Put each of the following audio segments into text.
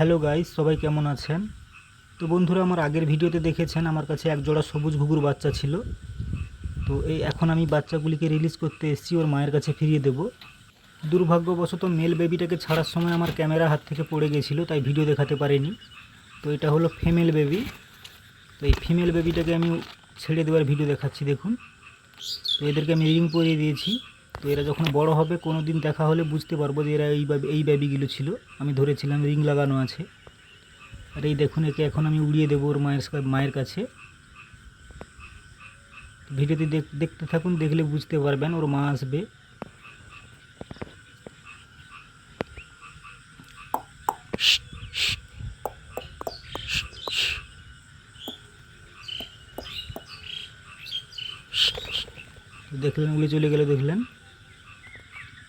Hello guys, সবাই কেমন আছেন? তো বন্ধুরা, আমার আগের ভিডিওতে দেখেছেন, আমার কাছে এক জোড়া সবুজ ঘুঘুর বাচ্চা ছিল। তো এই এখন আমি বাচ্চাগুলিকে রিলিজ করতে এসেছি, ওর মায়ের কাছে ফিরিয়ে দেব। দুর্ভাগ্যবশত মেল বেবিটাকে ছাড়ার সময় আমার ক্যামেরা হাত থেকে পড়ে গেছিল, তাই ভিডিও দেখাতে পারিনি। তো এটা হলো ফিমেল বেবি তো এই ফিমেল বেবিটাকে আমি ছেড়ে দেওয়ার ভিডিও দেখাচ্ছি, দেখুন। তো এদেরকে আমি রিং পরিয়ে দিয়েছি। তো এরা যখন বড় হবে কোনো দিন দেখা হলে বুঝতে পারব যে এরা এই এই বেবিগুলো ছিল। আমি ধরেছিলাম রিং লাগানো আছে। আর এই দেখুন, একে এখন আমি উড়িয়ে দেবো ওর মায়ের মায়ের কাছে। ভিডিওটি দেখ- দেখতে থাকুন, দেখলে বুঝতে পারবেন ওর মা আসবে। দেখলেন, উড়ে চলে গেলে, দেখলেন।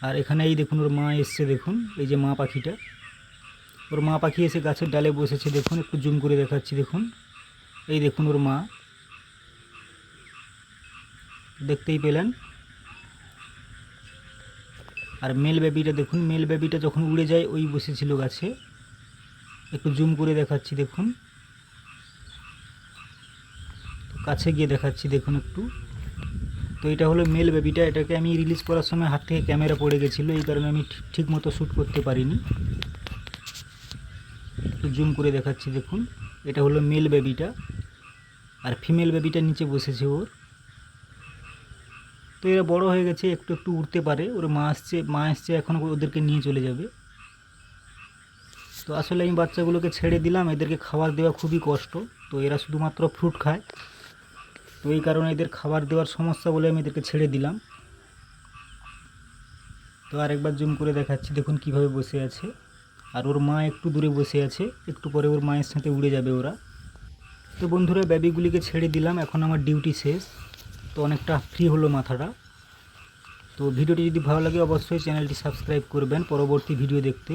আর এখানে এই দেখুন, ওর মা এসছে দেখুন, এই যে মা পাখিটা। ওর মা পাখি এসে গাছের ডালে বসেছে দেখুন, একটু জুম করে দেখাচ্ছি দেখুন। এই দেখুন ওর মা। দেখতেই পেলেন। আর মেল বেবিটা দেখুন, মেল বেবিটা যখন উড়ে যায়, ওই বসেছিল গাছে। একটু জুম করে দেখাচ্ছি দেখুন। কাছে গিয়ে দেখাচ্ছি দেখুন একটু। তো এটা হলো মেল বেবিটা এটাকে আমি রিলিজ করার সময় হাত থেকে ক্যামেরা পড়ে গেছিল, এই কারণে আমি ঠিক- মতো শ্যুট করতে পারিনি। একটু জুম করে দেখাচ্ছি, দেখুন। এটা হলো মেল বেবিটা আর ফিমেল বেবিটা নিচে বসেছে ওর। তো এরা বড় হয়ে গেছে, একটু একটু উঠতে পারে। ওর মা আসছে মা আসছে এখন ওদেরকে নিয়ে চলে যাবে। তো আসলে আমি বাচ্চাগুলোকে ছেড়ে দিলাম। এদেরকে খাবার দেওয়া খুবই কষ্ট। তো এরা শুধুমাত্র ফ্রুট খায়। তো এই কারণে এদের খাবার দেওয়ার সমস্যা বলে আমি এদেরকে ছেড়ে দিলাম। তো আরেকবার জুম করে দেখাচ্ছি, দেখুন কীভাবে বসে আছে। আর ওর মা একটু দূরে বসে আছে, একটু পরে ওর মায়ের সাথে উড়ে যাবে ওরা। তো বন্ধুরা বেবিগুলিকে ছেড়ে দিলাম, এখন আমার ডিউটি শেষ। তো অনেকটা ফ্রি হলো মাথাটা। তো ভিডিওটি যদি ভালো লাগে, অবশ্যই চ্যানেলটি সাবস্ক্রাইব করবেন, পরবর্তী ভিডিও দেখতে।